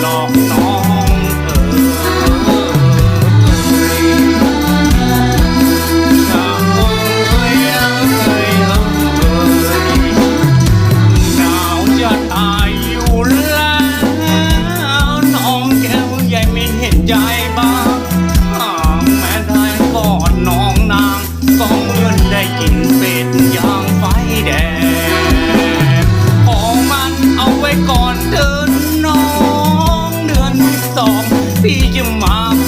หลอกน้องเออชาวเอ้ยเอ้ยเอ้ยหนาวจะตายอยู่แล้วน้องแก้วใหญ่ไม่เห็นใจบ้างอ่าแม้ได้กอดน้องนางก็เหมือนได้กินเป็ดย่างไฟแดงของมันเอาไว้ก่อนเดิน สอง